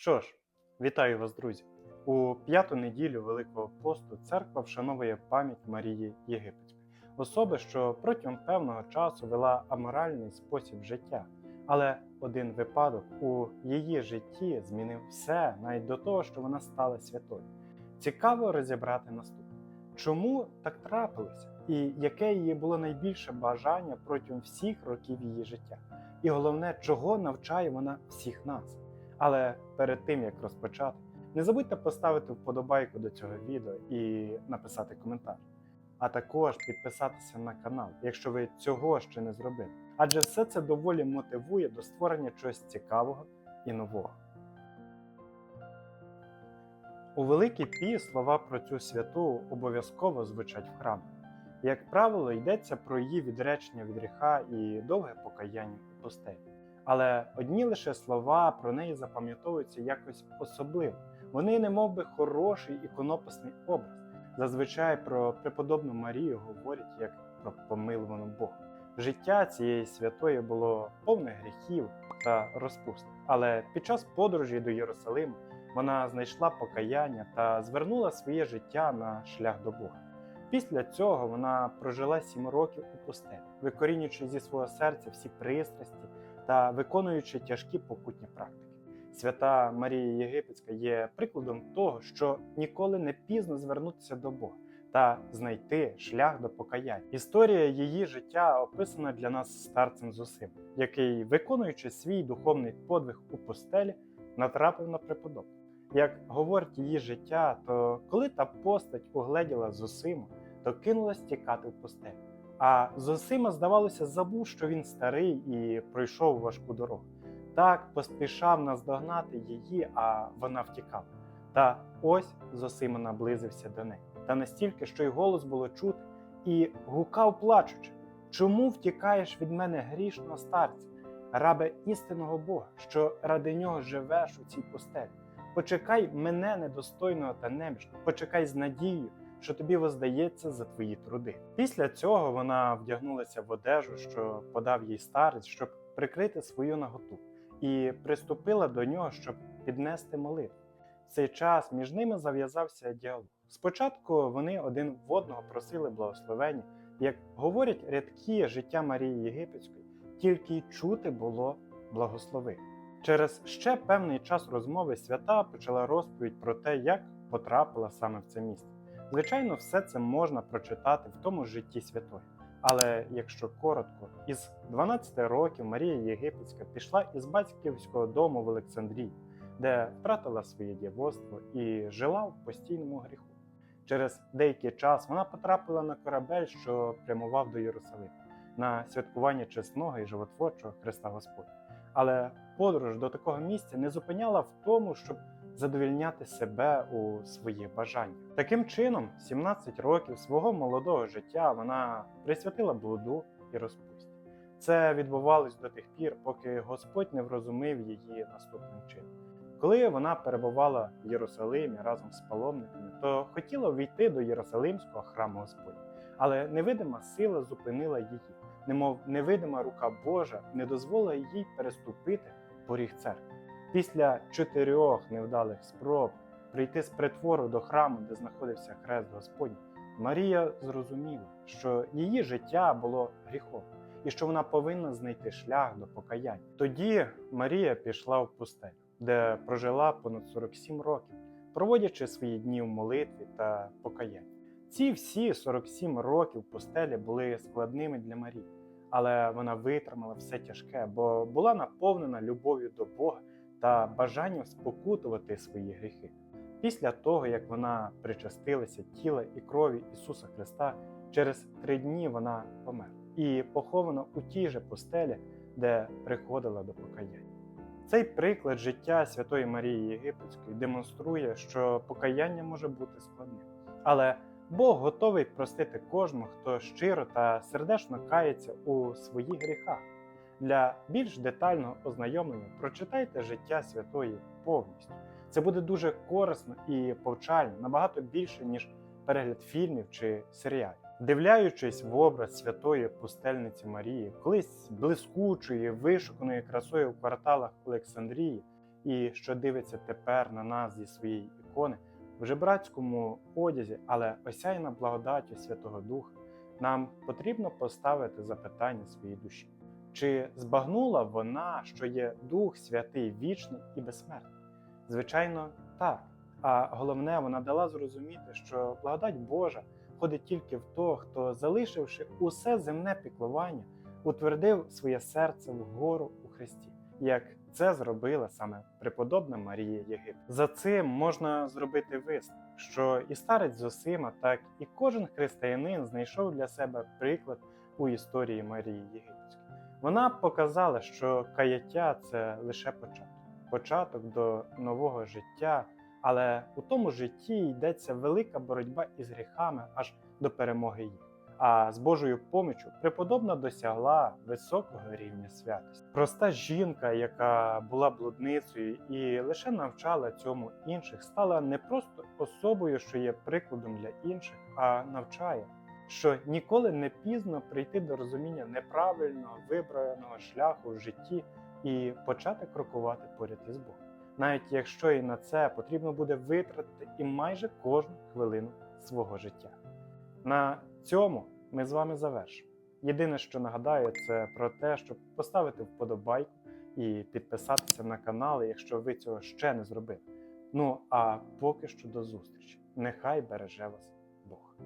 Що ж, вітаю вас, друзі! У п'яту неділю Великого посту церква вшановує пам'ять Марії Єгипетської, особи, що протягом певного часу вела аморальний спосіб життя. Але один випадок у її житті змінив все, навіть до того, що вона стала святою. Цікаво розібрати наступне: чому так трапилося, і яке її було найбільше бажання протягом всіх років її життя, і головне, чого навчає вона всіх нас. Але перед тим як розпочати, не забудьте поставити вподобайку до цього відео і написати коментар. А також підписатися на канал, якщо ви цього ще не зробили. Адже все це доволі мотивує до створення чогось цікавого і нового. У Великий Пі слова про цю святу обов'язково звучать в храмі. Як правило, йдеться про її відречення від гріха і довге покаяння у пустелі. Але одні лише слова про неї запам'ятовуються якось особливо. Вони не би, хороший іконописний образ. Зазвичай про преподобну Марію говорять як про помилувану Бога. Життя цієї святої було повне гріхів та розпусти. Але під час подорожі до Єрусалиму вона знайшла покаяння та звернула своє життя на шлях до Бога. Після цього вона прожила сім років у пустелі, викорінюючи зі свого серця всі пристрасті та виконуючи тяжкі покутні практики. Свята Марія Єгипетська є прикладом того, що ніколи не пізно звернутися до Бога та знайти шлях до покаяння. Історія її життя описана для нас старцем Зосим, який, виконуючи свій духовний подвиг у пустелі, натрапив на преподобну. Як говорить її життя, то коли та постать угледіла Зосиму, то кинулась тікати в пустелю. А Зосима, здавалося, забув, що він старий і пройшов важку дорогу. Так поспішав наздогнати її, а вона втікала. Та ось Зосима наблизився до неї, та настільки, що й голос було чути, і гукав, плачучи: Чому втікаєш від мене грішного старця, рабе істинного Бога, що ради нього живеш у цій пустелі? Почекай мене недостойного та немічного, почекай з надією, що тобі воздається за твої труди. Після цього вона вдягнулася в одежу, що подав їй старець, щоб прикрити свою наготу, і приступила до нього, щоб піднести молитву. В цей час між ними зав'язався діалог. Спочатку вони один в одного просили благословення, як говорять рядки життя Марії Єгипетської, тільки й чути було благослови. Через ще певний час розмови свята почала розповідь про те, як потрапила саме в це місце. Звичайно, все це можна прочитати в тому житті святої. Але якщо коротко, із 12 років Марія Єгипетська пішла із батьківського дому в Олександрії, де втратила своє дівоцтво і жила в постійному гріху. Через деякий час вона потрапила на корабель, що прямував до Єрусалиму, на святкування чесного і животворчого Христа Господня. Але подорож до такого місця не зупиняла в тому, щоб задовільняти себе у свої бажання. Таким чином, 17 років свого молодого життя вона присвятила блуду і розпусті. Це відбувалось до тих пір, поки Господь не врозумив її наступним чином. Коли вона перебувала в Єрусалимі разом з паломниками, то хотіла війти до Єрусалимського храму Господня, але невидима сила зупинила її, немов невидима рука Божа не дозволила їй переступити поріг церкви. Після чотирьох невдалих спроб прийти з притвору до храму, де знаходився хрест Господній, Марія зрозуміла, що її життя було гріхом і що вона повинна знайти шлях до покаяння. Тоді Марія пішла в пустелю, де прожила понад 47 років, проводячи свої дні в молитві та покаянні. Ці всі 47 років пустелі були складними для Марії, але вона витримала все тяжке, бо була наповнена любов'ю до Бога та бажанням спокутувати свої гріхи. Після того, як вона причастилася тіла і крові Ісуса Христа, через три дні вона померла і похована у тій же постелі, де приходила до покаяння. Цей приклад життя Святої Марії Єгипетської демонструє, що покаяння може бути складним. Але Бог готовий простити кожному, хто щиро та сердечно кається у своїх гріхах. Для більш детального ознайомлення прочитайте життя святої повністю. Це буде дуже корисно і повчально, набагато більше, ніж перегляд фільмів чи серіалів. Вдивляючись в образ святої пустельниці Марії, колись блискучої, вишуканої красою в кварталах Олександрії, і що дивиться тепер на нас зі своєї ікони в жебрацькому одязі, але осяяна благодаттю Святого Духа, нам потрібно поставити запитання своїй душі. Чи збагнула вона, що є Дух Святий вічний і безсмертний? Звичайно, так. А головне, вона дала зрозуміти, що благодать Божа входить тільки в того, хто, залишивши усе земне піклування, утвердив своє серце вгору у Христі, як це зробила саме преподобна Марія Єгипет. За цим можна зробити висновок, що і старець Зосима, так і кожен християнин знайшов для себе приклад у історії Марії Єгипетської. Вона показала, що каяття це лише початок, початок до нового життя. Але у тому житті йдеться велика боротьба із гріхами аж до перемоги їх. А з Божою поміччю преподобна досягла високого рівня святості. Проста жінка, яка була блудницею і лише навчала цьому інших, стала не просто особою, що є прикладом для інших, а навчає, що ніколи не пізно прийти до розуміння неправильного вибраного шляху в житті і почати крокувати поряд із Богом навіть якщо і на це потрібно буде витратити і майже кожну хвилину свого життя. На цьому ми з вами завершимо. Єдине, що нагадаю, це про те, щоб поставити вподобайку і підписатися на канал, якщо ви цього ще не зробили. Ну а поки що до зустрічі. Нехай береже вас Бог.